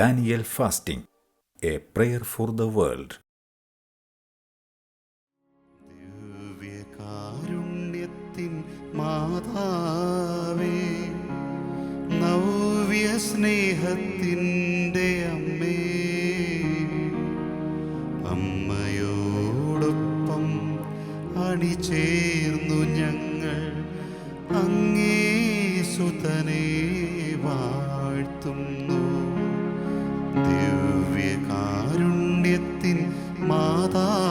Daniel Fasting, a prayer for the world. ദിവ്യകാരുണ്യത്തിൻ മാതാവേ നവ്യ സ്നേഹത്തിന്റെ അമ്മേ അമ്മയോടൊപ്പം അണിചേർന്നു മാതാവേ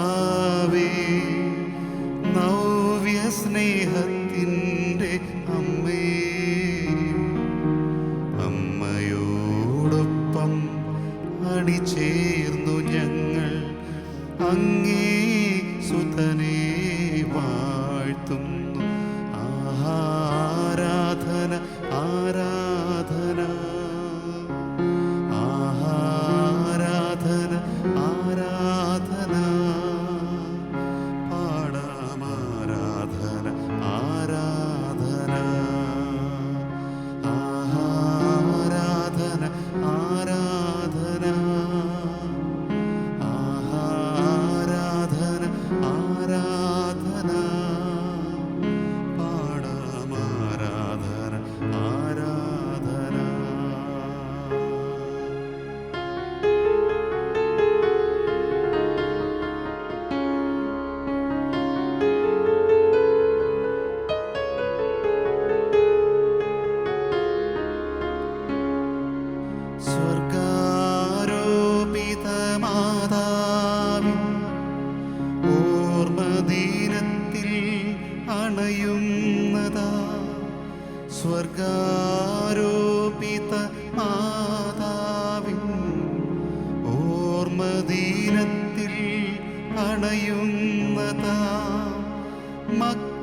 मक्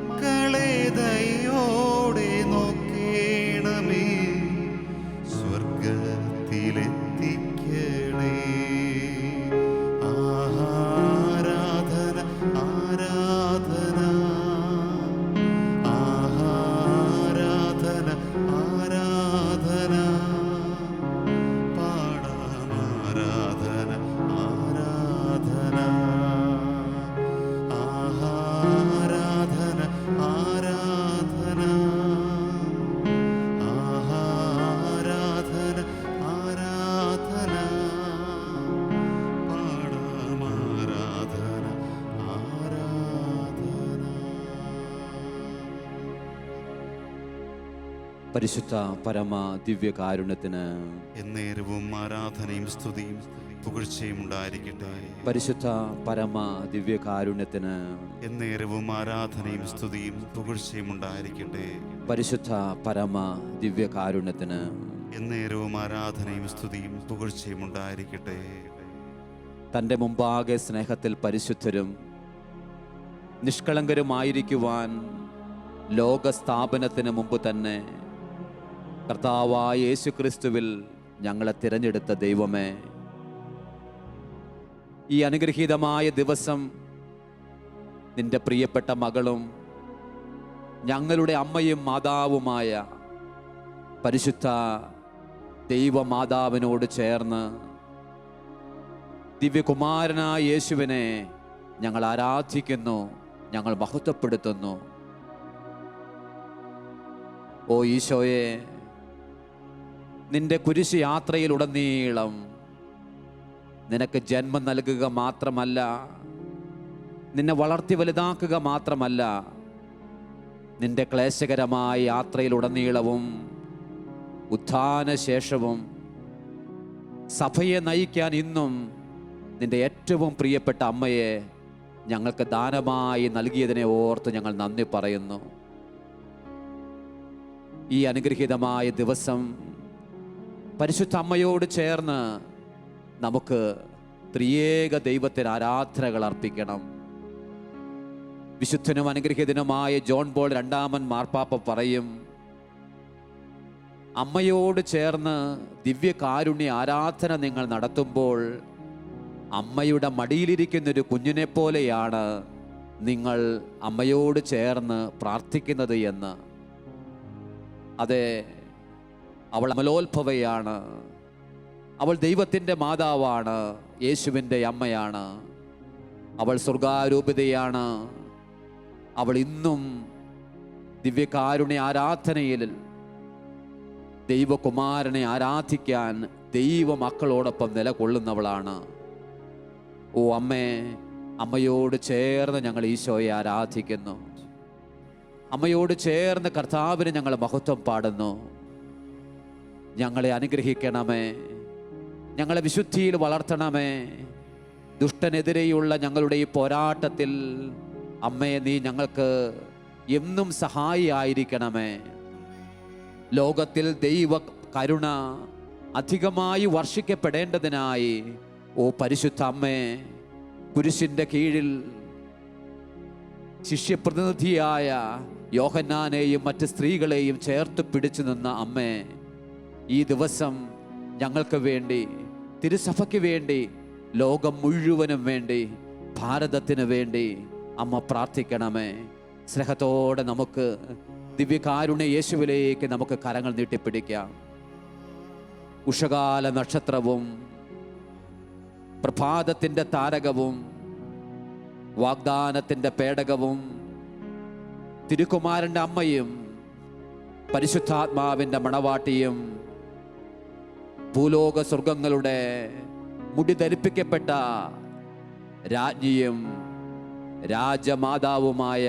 പരിശുദ്ധ പരമ ദിവ്യകാരുണ്യത്തിന് എന്നേരവും ആരാധനയും സ്തുതിയും പുകഴ്ചയും ഉണ്ടായിരിക്കട്ടെ. പരിശുദ്ധ പരമ ദിവ്യകാരുണ്യത്തിന് എന്നേരവും ആരാധനയും സ്തുതിയും പുകഴ്ചയും ഉണ്ടായിരിക്കട്ടെ. പരിശുദ്ധ പരമ ദിവ്യകാരുണ്യത്തിന് എന്നേരവും ആരാധനയും സ്തുതിയും പുകഴ്ചയും ഉണ്ടായിരിക്കട്ടെ. തന്റെ മുമ്പാകെ സ്നേഹത്തിൽ പരിശുദ്ധരും നിഷ്കളങ്കരുമായിരിക്കുവാൻ ലോകസ്ഥാപനത്തിന് മുമ്പ് തന്നെ കർത്താവായ യേശു ക്രിസ്തുവിൽ ഞങ്ങളെ തിരഞ്ഞെടുത്ത ദൈവമേ. ഈ അനുഗ്രഹീതമായ ദിവസം നിന്റെ പ്രിയപ്പെട്ട മകളും ഞങ്ങളുടെ അമ്മയും മാതാവുമായ പരിശുദ്ധ ദൈവമാതാവിനോട് ചേർന്ന് ദിവ്യകുമാരനായ യേശുവിനെ ഞങ്ങൾ ആരാധിക്കുന്നു ഞങ്ങൾ മഹത്വപ്പെടുത്തുന്നു. ഓ ഈശോയെ നിന്റെ കുരിശ് യാത്രയിലുടനീളം നിനക്ക് ജന്മം നൽകുക മാത്രമല്ല നിന്നെ വളർത്തി വലുതാക്കുക മാത്രമല്ല നിന്റെ ക്ലേശകരമായ യാത്രയിലുടനീളവും ഉത്ഥാനശേഷവും സഭയെ നയിക്കാൻ ഇന്നും നിന്റെ ഏറ്റവും പ്രിയപ്പെട്ട അമ്മയെ ഞങ്ങൾക്ക് ദാനമായി നൽകിയതിനെ ഓർത്ത് ഞങ്ങൾ നന്ദി പറയുന്നു. ഈ അനുഗ്രഹീതമായ ദിവസം പരിശുദ്ധ അമ്മയോട് ചേർന്ന് നമുക്ക് ത്രിയേക ദൈവത്തിന് ആരാധനകൾ അർപ്പിക്കണം. വിശുദ്ധനും അനുഗ്രഹീതനുമായ ജോൺ ബോൾ രണ്ടാമൻ മാർപ്പാപ്പ പറയും അമ്മയോട് ചേർന്ന് ദിവ്യകാരുണ്യ ആരാധന നിങ്ങൾ നടത്തുമ്പോൾ അമ്മയുടെ മടിയിലിരിക്കുന്ന ഒരു കുഞ്ഞിനെ പോലെയാണ് നിങ്ങൾ അമ്മയോട് ചേർന്ന് പ്രാർത്ഥിക്കുന്നത് എന്ന്. അതെ അമലോത്ഭവയാണ്. അവൾ ദൈവത്തിന്റെ മാതാവാണ്. യേശുവിന്റെ അമ്മയാണ്. അവൾ സ്വർഗാരൂപിതയാണ്. അവൾ ഇന്നും ദിവ്യകാരുണ്യ ആരാധനയിൽ ദൈവകുമാരനെ ആരാധിക്കാൻ ദൈവ മക്കളോടൊപ്പം നിലകൊള്ളുന്നവളാണ്. ഓ അമ്മേ അമ്മയോട് ചേർന്ന് ഞങ്ങൾ ഈശോയെ ആരാധിക്കുന്നു. അമ്മയോട് ചേർന്ന് കർത്താവിന് ഞങ്ങൾ മഹത്വം പാടുന്നു. ഞങ്ങളെ അനുഗ്രഹിക്കണമേ. ഞങ്ങളെ വിശുദ്ധിയിൽ വളർത്തണമേ. ദുഷ്ടനെതിരെയുള്ള ഞങ്ങളുടെ ഈ പോരാട്ടത്തിൽ അമ്മയെ നീ ഞങ്ങൾക്ക് എന്നും സഹായിയായിരിക്കണമേ. ലോകത്തിൽ ദൈവ കരുണ അധികമായി വർഷിക്കപ്പെടേണ്ടതിനായി ഓ പരിശുദ്ധ അമ്മേ കുരിശിന്റെ കീഴിൽ ശിഷ്യപ്രതിനിധിയായ യോഹന്നാനെയും മറ്റ് സ്ത്രീകളെയും ചേർത്ത് പിടിച്ചു നിന്ന അമ്മേ ഈ ദിവസം ഞങ്ങൾക്ക് വേണ്ടി തിരുസഭയ്ക്ക് വേണ്ടി ലോകം മുഴുവനും വേണ്ടി ഭാരതത്തിന് വേണ്ടി അമ്മ പ്രാർത്ഥിക്കണമേ. സ്നേഹത്തോടെ നമുക്ക് ദിവ്യകാരുണ്യ യേശുവിലേക്ക് നമുക്ക് കരങ്ങൾ നീട്ടിപ്പിടിക്കാം. ഉഷകാല നക്ഷത്രവും പ്രഭാതത്തിന്റെ താരകവും വാഗ്ദാനത്തിന്റെ പേടകവും തിരുക്കുമാരന്റെ അമ്മയും പരിശുദ്ധാത്മാവിന്റെ മണവാട്ടിയും ഭൂലോക സ്വർഗങ്ങളുടെ മുടി ധരിപ്പിക്കപ്പെട്ട രാജ്ഞിയും രാജമാതാവുമായ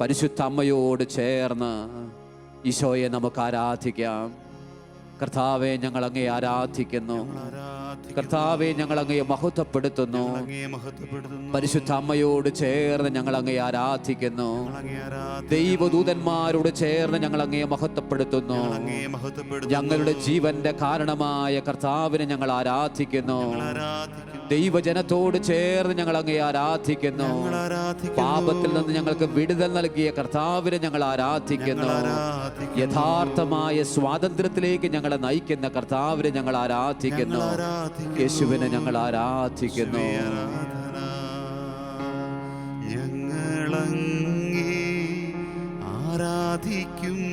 പരിശുദ്ധ അമ്മയോട് ചേർന്ന് ഈശോയെ നമുക്ക് ആരാധിക്കാം കർത്താവെ ഞങ്ങൾ അങ്ങേ ആരാധിക്കുന്നു. കർത്താവെ ഞങ്ങൾ അങ്ങയെ മഹത്വപ്പെടുത്തുന്നു. പരിശുദ്ധ അമ്മയോട് ചേർന്ന് ഞങ്ങൾ അങ്ങയെ ആരാധിക്കുന്നു. ദൈവദൂതന്മാരോട് ചേർന്ന് ഞങ്ങൾ അങ്ങയെ മഹത്വപ്പെടുത്തുന്നു. ഞങ്ങളുടെ ജീവന്റെ കാരണമായ കർത്താവിനെ ഞങ്ങൾ ആരാധിക്കുന്നു ഞങ്ങൾ ആരാധിക്കുന്നു. ദൈവജനത്തോട് ചേർന്ന് ഞങ്ങൾ അങ്ങയെ ആരാധിക്കുന്നു. പാപത്തിൽ നിന്ന് ഞങ്ങൾക്ക് വിടുതൽ നൽകിയ കർത്താവിനെ ഞങ്ങൾ ആരാധിക്കുന്നു. യഥാർത്ഥമായ സ്വാതന്ത്ര്യത്തിലേക്ക് ഞങ്ങളെ നയിക്കുന്ന കർത്താവിനെ ഞങ്ങൾ ആരാധിക്കുന്നു. യേശുവിനെ ഞങ്ങൾ ആരാധിക്കുന്നു. ആരാധിക്കും. ഞങ്ങളങ്ങേ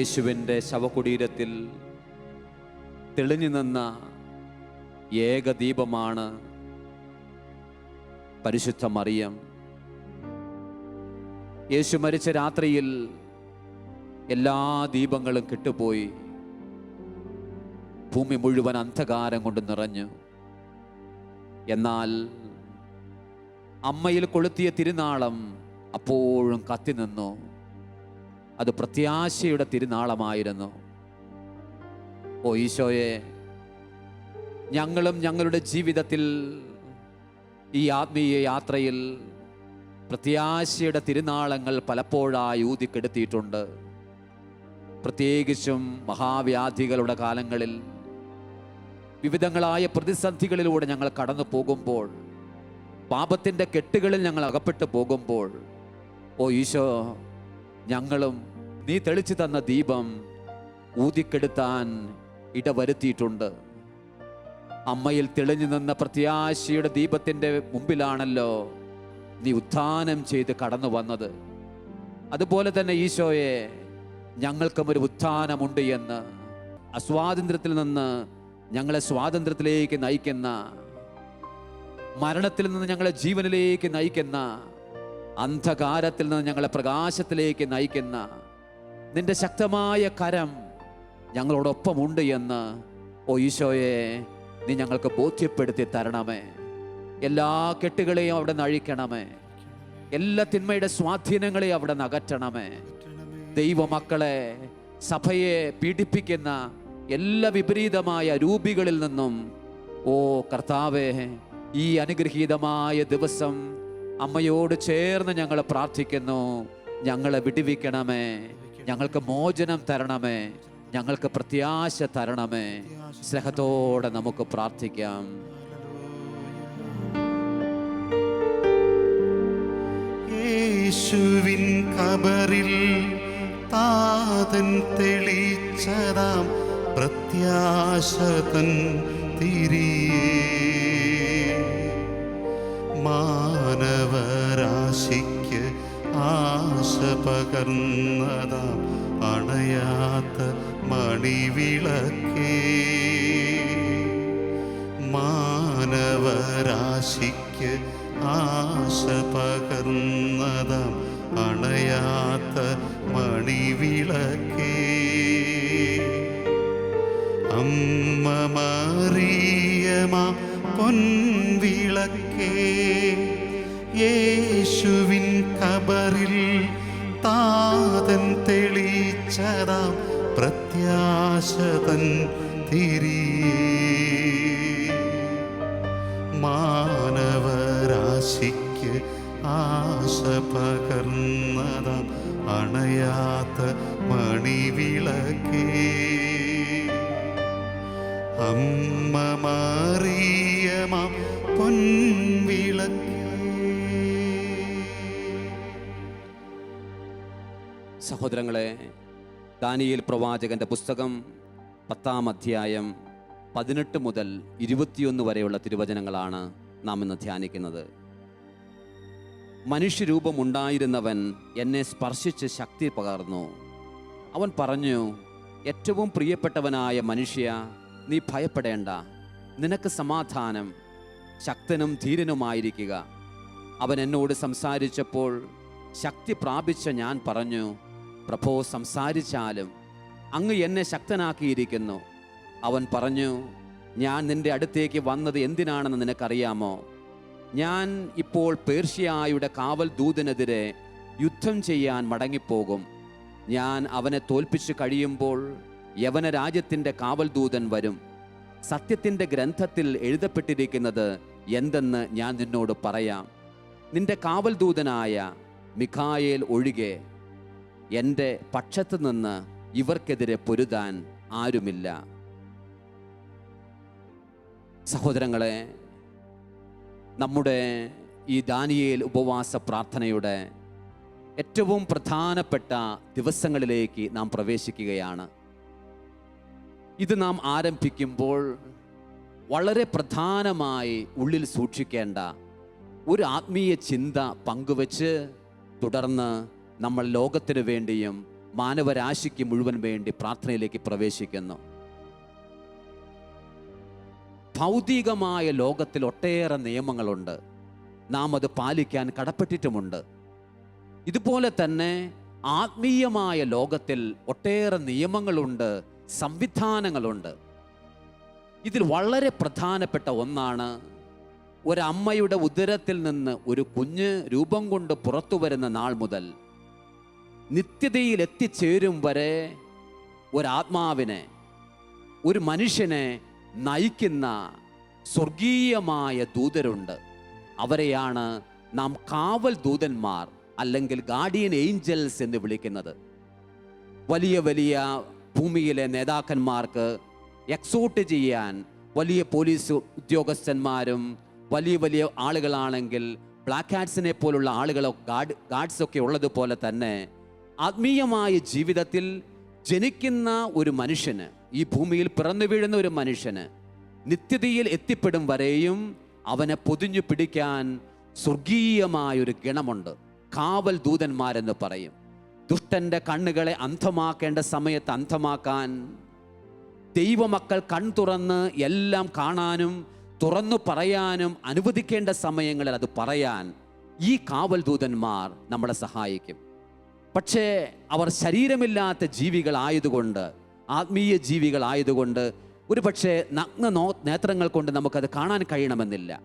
യേശുവിന്റെ ശവകുടീരത്തിൽ തെളിഞ്ഞു നിന്ന ഏക ദീപമാണ് പരിശുദ്ധ മറിയം. യേശു മരിച്ച രാത്രിയിൽ എല്ലാ ദീപങ്ങളും കെട്ടുപോയി. ഭൂമി മുഴുവൻ അന്ധകാരം കൊണ്ട് നിറഞ്ഞു. എന്നാൽ അമ്മയിൽ കൊളുത്തിയ തിരുനാളം അപ്പോഴും കത്തി നിന്നു. അത് പ്രത്യാശയുടെ തിരുനാളമായിരുന്നു. ഓ ഈശോയെ ഞങ്ങളും ഞങ്ങളുടെ ജീവിതത്തിൽ ഈ ആത്മീയ യാത്രയിൽ പ്രത്യാശയുടെ തിരുനാളങ്ങൾ പലപ്പോഴായി ഊതിക്കെടുത്തിയിട്ടുണ്ട്. പ്രത്യേകിച്ചും മഹാവ്യാധികളുടെ കാലങ്ങളിൽ വിവിധങ്ങളായ പ്രതിസന്ധികളിലൂടെ ഞങ്ങൾ കടന്നു പോകുമ്പോൾ പാപത്തിന്റെ കെട്ടുകളിൽ ഞങ്ങൾ അകപ്പെട്ടു പോകുമ്പോൾ ഓ ഈശോ ഞങ്ങളും നീ തെളിച്ചു തന്ന ദീപം ഊതിക്കെടുത്താൻ ഇടവരുത്തിയിട്ടുണ്ട്. അമ്മയിൽ തെളിഞ്ഞു നിന്ന പ്രത്യാശയുടെ ദീപത്തിന്റെ മുമ്പിലാണല്ലോ നീ ഉത്ഥാനം ചെയ്ത് കടന്നു വന്നത്. അതുപോലെ തന്നെ ഈശോയെ ഞങ്ങൾക്കും ഒരു ഉത്ഥാനമുണ്ട് എന്ന്. അസ്വാതന്ത്ര്യത്തിൽ നിന്ന് ഞങ്ങളെ സ്വാതന്ത്ര്യത്തിലേക്ക് നയിക്കുന്ന മരണത്തിൽ നിന്ന് ഞങ്ങളെ ജീവനിലേക്ക് നയിക്കുന്ന അന്ധകാരത്തിൽ നിന്ന് ഞങ്ങളെ പ്രകാശത്തിലേക്ക് നയിക്കുന്ന നിന്റെ ശക്തമായ കരം ഞങ്ങളോടൊപ്പമുണ്ട് എന്ന് ഓ ഈശോയെ നീ ഞങ്ങൾക്ക് ബോധ്യപ്പെടുത്തി തരണമേ. എല്ലാ കെട്ടുകളെയും അവിടെ നഴിക്കണമേ എല്ലാ തിന്മയുടെ സ്വാധീനങ്ങളെയും അവിടെ നകറ്റണമേ ദൈവമക്കളെ സഭയെ പീഡിപ്പിക്കുന്ന എല്ലാ വിപരീതമായ രൂപികളിൽ നിന്നും ഓ കർത്താവേ ഈ അനുഗ്രഹീതമായ ദിവസം അമ്മയോട് ചേർന്ന് ഞങ്ങൾ പ്രാർത്ഥിക്കുന്നു. ഞങ്ങളെ വിടുവിക്കണമേ. ഞങ്ങൾക്ക് മോചനം തരണമേ. ഞങ്ങൾക്ക് പ്രത്യാശ തരണമേ. സ്നേഹത്തോടെ നമുക്ക് പ്രാർത്ഥിക്കാം. യേശുവിൻ കബറിൽ താതൻ തെളിച്ചതാം പ്രത്യാശതൻ തിരിയേ. മാനവരാശിക്ക് ആശ പകർന്നതാം അണയാത്ത മണിവിളക്കേ. മാനവരാശിക്ക് ആശ പകർന്നതാം അണയാത്ത മണിവിളക്കേ. അമ്മ മറിയമാ പൊൻവിളക്കേ. യേശുവിൻ കബറിൽ താതൻ തെളിച്ചതാം പ്രത്യാശതൻ തിരിയേ. മാനവരാശിക്ക് ആശ പകർന്നതാം അണയാത്ത മണിവിളക്കേ. അമ്മ മാറിയമാം പൊൻവിളക്കേ സഹോദരങ്ങളെ ദാനിയേൽ പ്രവാചകന്റെ പുസ്തകം പത്താം അധ്യായം പതിനെട്ട് മുതൽ ഇരുപത്തിയൊന്ന് വരെയുള്ള തിരുവചനങ്ങളാണ് നാം ഇന്ന് ധ്യാനിക്കുന്നത്. മനുഷ്യരൂപമുണ്ടായിരുന്നവൻ എന്നെ സ്പർശിച്ച് ശക്തി പകർന്നു. അവൻ പറഞ്ഞു ഏറ്റവും പ്രിയപ്പെട്ടവനായ മനുഷ്യ നീ ഭയപ്പെടേണ്ട. നിനക്ക് സമാധാനം ശക്തനും ധീരനുമായിരിക്കുക. അവൻ എന്നോട് സംസാരിച്ചപ്പോൾ ശക്തി പ്രാപിച്ച ഞാൻ പറഞ്ഞു പ്രഭോ സംസാരിച്ചാലും അങ്ങ് എന്നെ ശക്തനാക്കിയിരിക്കുന്നു. അവൻ പറഞ്ഞു ഞാൻ നിന്റെ അടുത്തേക്ക് വന്നത് എന്തിനാണെന്ന് നിനക്കറിയാമോ? ഞാൻ ഇപ്പോൾ പേർഷ്യയുടെ കാവൽ ദൂതനെതിരെ യുദ്ധം ചെയ്യാൻ മടങ്ങിപ്പോകും. ഞാൻ അവനെ തോൽപ്പിച്ചു കഴിയുമ്പോൾ യവന രാജ്യത്തിന്റെ കാവൽ ദൂതൻ വരും. സത്യത്തിന്റെ ഗ്രന്ഥത്തിൽ എഴുതപ്പെട്ടിരിക്കുന്നത് എന്തെന്ന് ഞാൻ നിന്നോട് പറയാം. നിന്റെ കാവൽ ദൂതനായ മിഖായേൽ ഒഴികെ എന്റെ പക്ഷത്തു നിന്ന് ഇവർക്കെതിരെ പൊരുതാൻ ആരുമില്ല. സഹോദരങ്ങളെ നമ്മുടെ ഈ ദാനിയേൽ ഉപവാസ പ്രാർത്ഥനയുടെ ഏറ്റവും പ്രധാനപ്പെട്ട ദിവസങ്ങളിലേക്ക് നാം പ്രവേശിക്കുകയാണ്. ഇത് നാം ആരംഭിക്കുമ്പോൾ വളരെ പ്രധാനമായി ഉള്ളിൽ സൂക്ഷിക്കേണ്ട ഒരു ആത്മീയ ചിന്ത പങ്കുവച്ച് തുടർന്ന് നമ്മൾ ലോകത്തിന് വേണ്ടിയും മാനവരാശിക്ക് മുഴുവൻ വേണ്ടി പ്രാർത്ഥനയിലേക്ക് പ്രവേശിക്കുന്നു. ഭൗതികമായ ലോകത്തിൽ ഒട്ടേറെ നിയമങ്ങളുണ്ട്. നാം അത് പാലിക്കാൻ കടപ്പെട്ടിട്ടുമുണ്ട്. ഇതുപോലെ തന്നെ ആത്മീയമായ ലോകത്തിൽ ഒട്ടേറെ നിയമങ്ങളുണ്ട് സംവിധാനങ്ങളുണ്ട്. ഇതിൽ വളരെ പ്രധാനപ്പെട്ട ഒന്നാണ് ഒരമ്മയുടെ ഉദരത്തിൽ നിന്ന് ഒരു കുഞ്ഞ് രൂപം കൊണ്ട് പുറത്തു വരുന്ന നാൾ മുതൽ നിത്യതയിൽ എത്തിച്ചേരും വരെ ഒരാത്മാവിനെ ഒരു മനുഷ്യനെ നയിക്കുന്ന സ്വർഗീയമായ ദൂതരുണ്ട്. അവരെയാണ് നാം കാവൽ ദൂതന്മാർ അല്ലെങ്കിൽ ഗാർഡിയൻ ഏഞ്ചൽസ് എന്ന് വിളിക്കുന്നത്. വലിയ വലിയ ഭൂമിയിലെ നേതാക്കന്മാർക്ക് എക്സോട്ട് ചെയ്യാൻ വലിയ പോലീസ് ഉദ്യോഗസ്ഥന്മാരും വലിയ വലിയ ആളുകളാണെങ്കിൽ ബ്ലാക്ക് ഹാറ്റ്സിനെ പോലുള്ള ആളുകളോ ഗാർഡ് ഗാർഡ്സൊക്കെ ഉള്ളതുപോലെ തന്നെ ആത്മീയമായ ജീവിതത്തിൽ ജനിക്കുന്ന ഒരു മനുഷ്യന് ഈ ഭൂമിയിൽ പിറന്നു വീഴുന്ന ഒരു മനുഷ്യന് നിത്യതയിൽ എത്തിപ്പെടും വരെയും അവനെ പൊതിഞ്ഞു പിടിക്കാൻ സ്വർഗീയമായൊരു ഗണമുണ്ട്. കാവൽ ദൂതന്മാരെന്ന് പറയും. ദുഷ്ടന്റെ കണ്ണുകളെ അന്ധമാക്കേണ്ട സമയത്ത് അന്ധമാക്കാൻ ദൈവമക്കൾ കൺ തുറന്ന് എല്ലാം കാണാനും തുറന്നു പറയാനും അനുവദിക്കേണ്ട സമയങ്ങളിൽ അത് പറയാൻ ഈ കാവൽ ദൂതന്മാർ നമ്മളെ സഹായിക്കും. പക്ഷേ അവർ ശരീരമില്ലാത്ത ജീവികളായതുകൊണ്ട് ആത്മീയ ജീവികളായതുകൊണ്ട് ഒരു പക്ഷേ നഗ്ന നോ നേത്രങ്ങൾ കൊണ്ട് നമുക്കത് കാണാൻ കഴിയണമെന്നില്ല.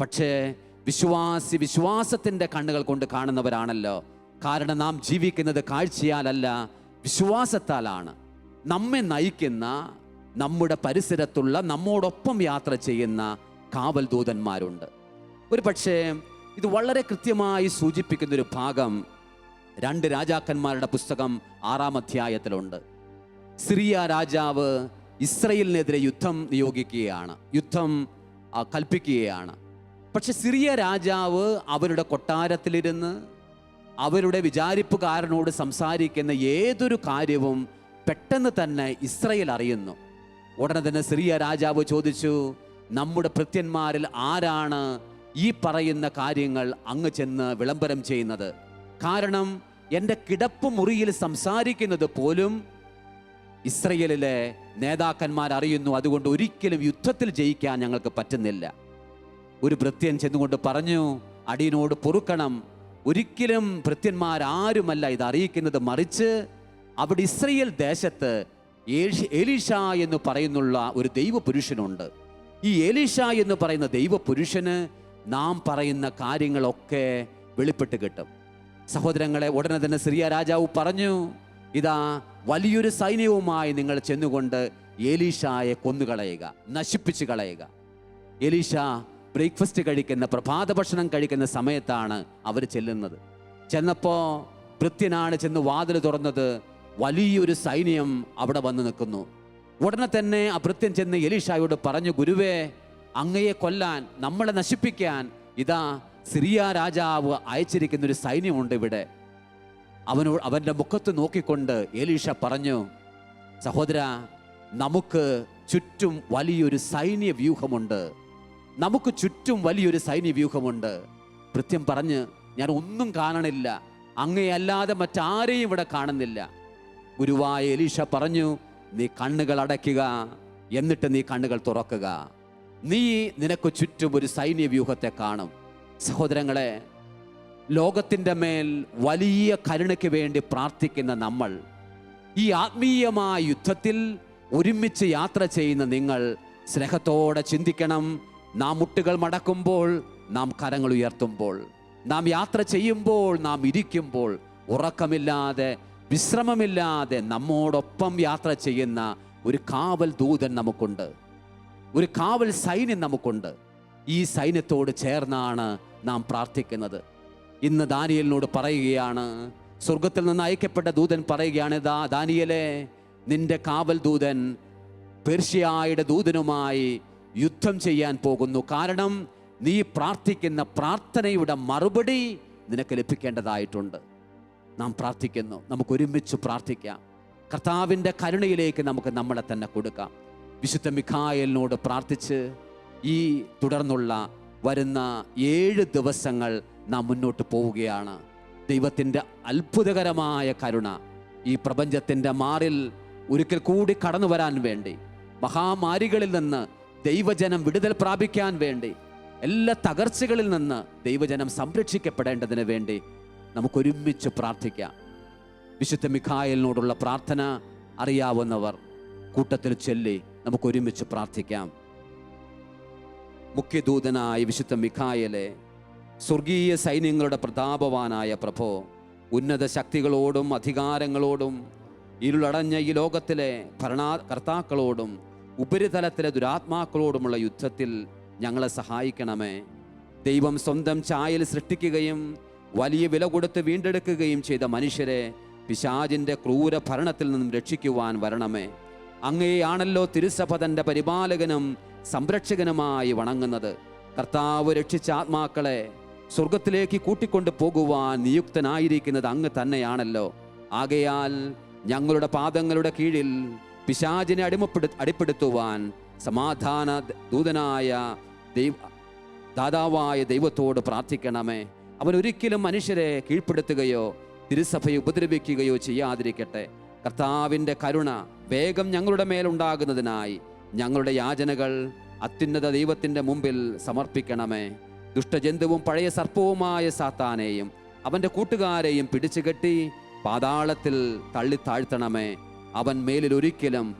പക്ഷേ വിശ്വാസി വിശ്വാസത്തിന്റെ കണ്ണുകൾ കൊണ്ട് കാണുന്നവരാണല്ലോ. കാരണം നാം ജീവിക്കുന്നത് കാഴ്ചയാലല്ല വിശ്വാസത്താലാണ്. നമ്മെ നയിക്കുന്ന നമ്മുടെ പരിസരത്തുള്ള നമ്മോടൊപ്പം യാത്ര ചെയ്യുന്ന കാവൽ ദൂതന്മാരുണ്ട് ഒരു പക്ഷേ ഇത് വളരെ കൃത്യമായി സൂചിപ്പിക്കുന്നൊരു ഭാഗം രണ്ട് രാജാക്കന്മാരുടെ പുസ്തകം ആറാം അധ്യായത്തിലുണ്ട്. സിറിയ രാജാവ് ഇസ്രയേലിനെതിരെ യുദ്ധം നിയോഗിക്കുകയാണ്. യുദ്ധം കൽപ്പിക്കുകയാണ്. പക്ഷെ സിറിയ രാജാവ് അവരുടെ കൊട്ടാരത്തിലിരുന്ന് അവരുടെ വിചാരിപ്പുകാരനോട് സംസാരിക്കുന്ന ഏതൊരു കാര്യവും പെട്ടെന്ന് തന്നെ ഇസ്രയേൽ അറിയുന്നു. ഉടനെ തന്നെ സിറിയ രാജാവ് ചോദിച്ചു നമ്മുടെ ഭൃത്യന്മാരിൽ ആരാണ് ഈ പറയുന്ന കാര്യങ്ങൾ അങ്ങ് ചെന്ന് വിളംബരം ചെയ്യുന്നത്? കാരണം എന്റെ കിടപ്പ് മുറിയിൽ സംസാരിക്കുന്നത് പോലും ഇസ്രയേലിലെ നേതാക്കന്മാർ അറിയുന്നു. അതുകൊണ്ട് ഒരിക്കലും യുദ്ധത്തിൽ ജയിക്കാൻ ഞങ്ങൾക്ക് പറ്റുന്നില്ല. ഒരു ഭൃത്യൻ ചെന്നുകൊണ്ട് പറഞ്ഞു അടിയനോട് പൊറുക്കണം. ഒരിക്കലും ഭൃത്യന്മാരാരുമല്ല ഇത് അറിയിക്കുന്നത്. മറിച്ച് അവിടെ ഇസ്രയേൽ ദേശത്ത് എലിഷ എന്ന് പറയുന്നുള്ള ഒരു ദൈവപുരുഷനുണ്ട്. ഈ എലീഷ എന്ന് പറയുന്ന ദൈവപുരുഷന് നാം പറയുന്ന കാര്യങ്ങളൊക്കെ വെളിപ്പെട്ട് കിട്ടും. സഹോദരങ്ങളെ ഉടനെ തന്നെ സിറിയ രാജാവ് പറഞ്ഞു ഇതാ വലിയൊരു സൈന്യവുമായി നിങ്ങൾ ചെന്നുകൊണ്ട് ഏലീഷായെ കൊന്നുകളയുക നശിപ്പിച്ചു കളയുക. എലീഷ ബ്രേക്ക്ഫാസ്റ്റ് കഴിക്കുന്ന പ്രഭാത ഭക്ഷണം കഴിക്കുന്ന സമയത്താണ് അവർ ചെല്ലുന്നത്. ചെന്നപ്പോൾ ഭൃത്യനാണ് ചെന്ന് വാതിൽ തുറന്നത് വലിയൊരു സൈന്യം അവിടെ വന്ന് നിൽക്കുന്നു. ഉടനെ തന്നെ ആ ഭൃത്യൻ ചെന്ന് എലീഷായോട് പറഞ്ഞു ഗുരുവേ അങ്ങയെ കൊല്ലാൻ നമ്മളെ നശിപ്പിക്കാൻ ഇതാ സിറിയ രാജാവ് അയച്ചിരിക്കുന്ന ഒരു സൈന്യമുണ്ട് ഇവിടെ. അവനോ അവന്റെ മുഖത്ത് നോക്കിക്കൊണ്ട് ഏലീഷ പറഞ്ഞു സഹോദര നമുക്ക് ചുറ്റും വലിയൊരു സൈന്യ വ്യൂഹമുണ്ട് നമുക്ക് ചുറ്റും വലിയൊരു സൈന്യ വ്യൂഹമുണ്ട് കൃത്യം പറഞ്ഞ് ഞാൻ ഒന്നും കാണണില്ല. അങ്ങയല്ലാതെ മറ്റാരെയും ഇവിടെ കാണുന്നില്ല. ഗുരുവായ എലീഷ പറഞ്ഞു നീ കണ്ണുകൾ അടയ്ക്കുക എന്നിട്ട് നീ കണ്ണുകൾ തുറക്കുക. നീ നിനക്ക് ചുറ്റും ഒരു സൈന്യ വ്യൂഹത്തെ കാണും. സഹോദരങ്ങളെ ലോകത്തിന്റെ മേൽ വലിയ കരുണയ്ക്ക് വേണ്ടി പ്രാർത്ഥിക്കുന്ന നമ്മൾ ഈ ആത്മീയമായ യുദ്ധത്തിൽ ഒരുമിച്ച് യാത്ര ചെയ്യുന്ന നിങ്ങൾ സ്നേഹത്തോടെ ചിന്തിക്കണം. നാം മുട്ടുകൾ മടക്കുമ്പോൾ നാം കരങ്ങൾ ഉയർത്തുമ്പോൾ നാം യാത്ര ചെയ്യുമ്പോൾ നാം ഇരിക്കുമ്പോൾ ഉറക്കമില്ലാതെ വിശ്രമമില്ലാതെ നമ്മോടൊപ്പം യാത്ര ചെയ്യുന്ന ഒരു കാവൽ ദൂതൻ നമുക്കുണ്ട്. ഒരു കാവൽ സൈന്യം നമുക്കുണ്ട്. ഈ സൈന്യത്തോട് ചേർന്നാണ് നാം പ്രാർത്ഥിക്കുന്നത്. ഇന്ന് ദാനിയലിനോട് പറയുകയാണ് സ്വർഗത്തിൽ നിന്ന് അയക്കപ്പെട്ട ദൂതൻ പറയുകയാണ് ദാ ദാനിയലെ നിന്റെ കാവൽ ദൂതൻ പേർഷ്യയുടെ ദൂതനുമായി യുദ്ധം ചെയ്യാൻ പോകുന്നു. കാരണം നീ പ്രാർത്ഥിക്കുന്ന പ്രാർത്ഥനയുടെ മറുപടി നിനക്ക് ലഭിക്കേണ്ടതായിട്ടുണ്ട്. നാം പ്രാർത്ഥിക്കുന്നു. നമുക്ക് ഒരുമിച്ച് പ്രാർത്ഥിക്കാം. കർത്താവിന്റെ കരുണയിലേക്ക് നമുക്ക് നമ്മളെ തന്നെ കൊടുക്കാം. വിശുദ്ധ മിഖായലിനോട് പ്രാർത്ഥിച്ച് ഈ തുടർന്നുള്ള വരുന്ന ഏഴ് ദിവസങ്ങൾ നാം മുന്നോട്ട് പോവുകയാണ്. ദൈവത്തിന്റെ അത്ഭുതകരമായ കരുണ ഈ പ്രപഞ്ചത്തിന്റെ മാറിൽ ഒരിക്കൽ കൂടി കടന്നു വരാൻ വേണ്ടി മഹാമാരികളിൽ നിന്ന് ദൈവജനം വിടുതൽ പ്രാപിക്കാൻ വേണ്ടി എല്ലാ തകർച്ചകളിൽ നിന്ന് ദൈവജനം സംരക്ഷിക്കപ്പെടേണ്ടതിന് വേണ്ടി നമുക്കൊരുമിച്ച് പ്രാർത്ഥിക്കാം. വിശുദ്ധ മിഖായലിനോടുള്ള പ്രാർത്ഥന അറിയാവുന്നവർ കൂട്ടത്തിൽ ചൊല്ലി നമുക്കൊരുമിച്ച് പ്രാർത്ഥിക്കാം. മുഖ്യദൂതനായ വിശുദ്ധ മിഖായലെ സ്വർഗീയ സൈന്യങ്ങളുടെ പ്രതാപവാനായ പ്രഭോ ഉന്നത ശക്തികളോടും അധികാരങ്ങളോടും ഇരുളടഞ്ഞ ഈ ലോകത്തിലെ ഭരണാ കർത്താക്കളോടും ഉപരിതലത്തിലെ ദുരാത്മാക്കളോടുമുള്ള യുദ്ധത്തിൽ ഞങ്ങളെ സഹായിക്കണമേ. ദൈവം സ്വന്തം ചായൽ സൃഷ്ടിക്കുകയും വലിയ വില കൊടുത്ത് വീണ്ടെടുക്കുകയും ചെയ്ത മനുഷ്യരെ പിശാജിന്റെ ക്രൂര ഭരണത്തിൽ നിന്നും രക്ഷിക്കുവാൻ വരണമേ. അങ്ങയെയാണല്ലോ തിരുസഭ തന്റെ പരിപാലകനും സംരക്ഷകനുമായി വണങ്ങുന്നത്. കർത്താവ് രക്ഷിച്ച ആത്മാക്കളെ സ്വർഗത്തിലേക്ക് കൂട്ടിക്കൊണ്ടു പോകുവാൻ നിയുക്തനായിരിക്കുന്നത് അങ്ങ് തന്നെയാണല്ലോ. ആകയാൽ ഞങ്ങളുടെ പാദങ്ങളുടെ കീഴിൽ പിശാചിനെ അടിമപ്പെടു അടിപ്പെടുത്തുവാൻ സമാധാന ദൂതനായ ദൈവ ദാതാവായ ദൈവത്തോട് പ്രാർത്ഥിക്കണമേ. അവൻ ഒരിക്കലും മനുഷ്യരെ കീഴ്പ്പെടുത്തുകയോ തിരുസഭയെ ഉപദ്രവിക്കുകയോ ചെയ്യാതിരിക്കട്ടെ. കർത്താവിന്റെ കരുണ വേഗം ഞങ്ങളുടെ മേലുണ്ടാകുന്നതിനായി ഞങ്ങളുടെ യാചനകൾ അത്യുന്നത ദൈവത്തിന്റെ മുമ്പിൽ സമർപ്പിക്കണമേ. ദുഷ്ടജന്തുവും പഴയ സർപ്പവുമായ സാത്താനെയും അവന്റെ കൂട്ടുകാരെയും പിടിച്ചുകെട്ടി പാതാളത്തിൽ തള്ളി താഴ്ത്തണമേ. അവൻ മേലിൽ ഒരിക്കലും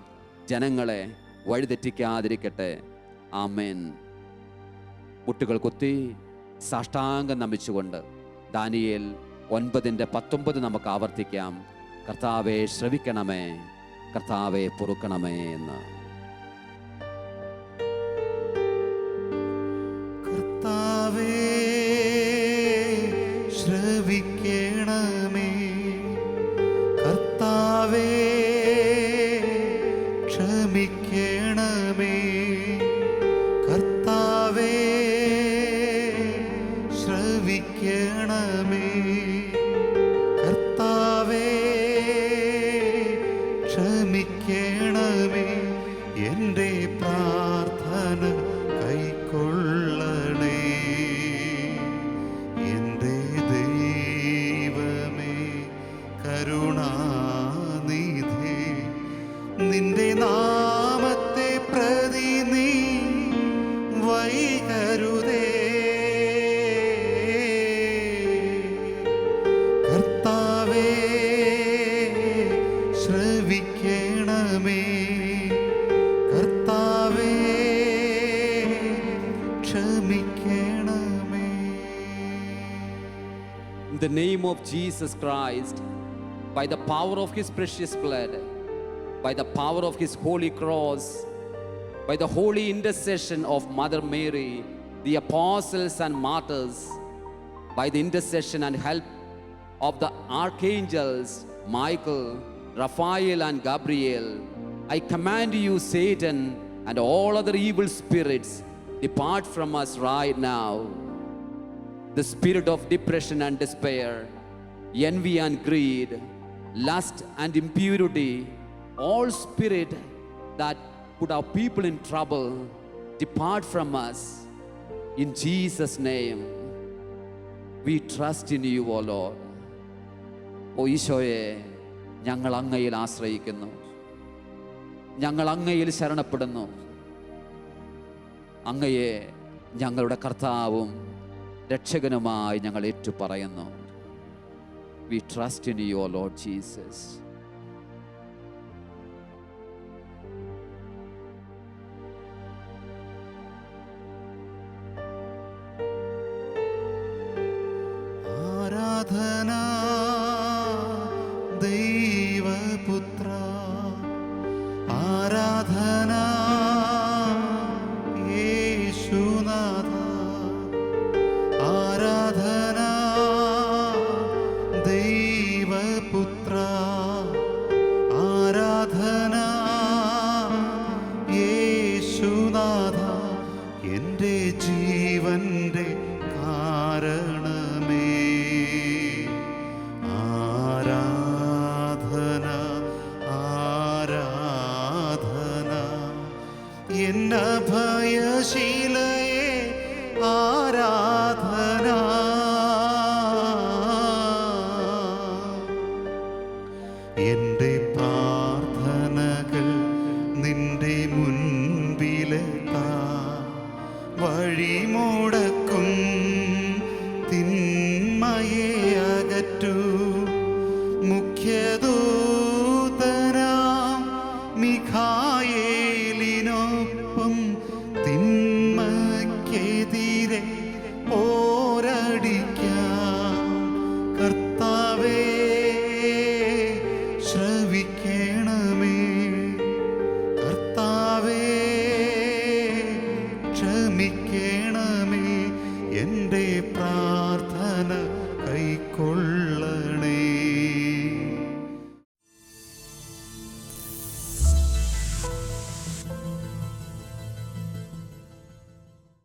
ജനങ്ങളെ വഴിതെറ്റിക്കാതിരിക്കട്ടെ. ആമേൻ. മുട്ടുകൾ കുത്തി സാഷ്ടാംഗം നമിച്ചുകൊണ്ട് ദാനിയേൽ ഒൻപതിന്റെ പത്തൊമ്പത് നമുക്ക് ആവർത്തിക്കാം. കർത്താവെ ശ്രവിക്കണമേ. കർത്താവെ പൊറുക്കണമേ എന്ന്. ശ്രവിക്കണമേ. കർത്താവേ name of Jesus Christ, by the power of his precious blood, by the power of his holy cross, by the holy intercession of Mother Mary, the apostles and martyrs, by the intercession and help of the archangels Michael, Raphael, and Gabriel, I command you, Satan, and all other evil spirits, depart from us right now the spirit of depression and despair, envy and greed, lust and impurity, all spirit that put our people in trouble, depart from us. In Jesus' name, we trust in you, O Lord. ഓ ഈശോയെ ഞങ്ങൾ അങ്ങയിൽ ആശ്രയിക്കുന്നു ഞങ്ങൾ അങ്ങയിൽ ശരണപ്പെടുന്നു അങ്ങയെ ഞങ്ങളുടെ കർത്താവും രക്ഷകനുമായി ഞങ്ങൾ ഏറ്റുപറയുന്നു. We trust in your Lord Jesus ആരാധന വഴിമുടക്കും